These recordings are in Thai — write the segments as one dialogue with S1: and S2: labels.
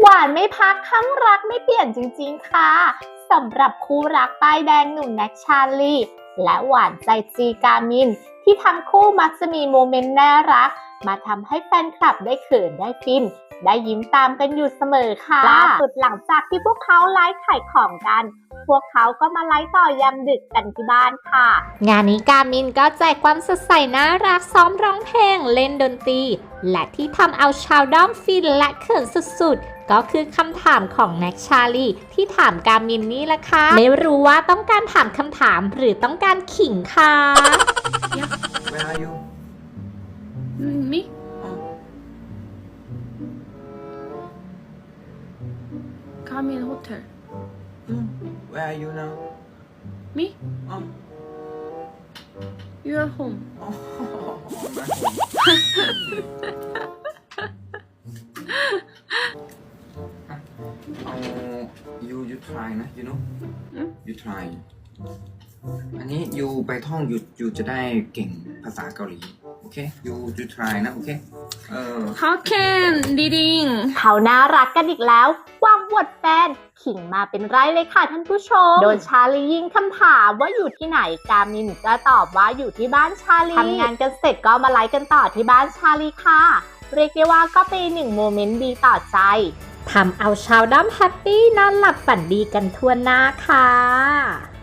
S1: หวานไม่พักข้างรักไม่เปลี่ยนจริงๆค่ะสำหรับคู่รักป้ายแดงหนุ่มแน็กชาลีและหวานใจจีกามิน ที่ทั้งคู่มักจะมีโมเมนต์น่ารัก มาทำให้แฟนคลับได้เขินได้ฟิน ได้ยิ้มตามกันอยู่เสมอค่ะล่าสุดหลังจากที่พวกเขาไลฟ์ขายของกัน พวกเขาก็มาไลฟ์ต่อยามดึกกันที่บ้านค่ะ งานนี้กามินก็แจกความสดใสน่ารักซ้อมร้องเพลงเล่นดนตรี และที่ทำเอาชาวด้อมฟินและเขินสุดๆ ก็คือคำถามของแน็กชาลีที่ถามกามินนี่แหละค่ะ ไม่รู้ว่าต้องการถามคำถามหรือต้องการขิงค่ะ
S2: Where are you?
S3: Mm, Me?
S2: Oh,
S3: Come in hotel.
S2: mm. Where are you now?
S3: Me?
S2: Oh,
S3: You are home.
S2: oh, my Oh, you you try นะ you know
S3: อืม
S2: you try อันนี้ you ไปท่อง you you จะได้เก่งภาษาเกาหลี โอเค you you try นะโอเคเออ
S3: How can reading?
S1: เขาน่ารักกันอีกแล้ววางบทแฟน ขิงมาเป็นไรเลยค่ะท่านผู้ชม โดนชาลียิงคำถามว่าอยู่ที่ไหน กามินก็ตอบว่าอยู่ที่บ้านชาลีทำงานกันเสร็จก็มาไลฟ์กันต่อที่บ้านชาลีค่ะ เรียกได้ว่าก็เป็นหนึ่งโมเมนต์ดีต่อใจทำเอาชาวด้อมแฮปปี้นอนหลับฝันดีกันทั่วหน้าค่ะ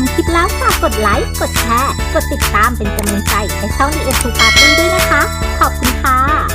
S1: มคลิปแล้วฝากกดไลค์ กดแชร์ กดติดตามเป็นกำลังใจให้ช่อง The End to Party ด้วยนะคะ ขอบคุณค่ะ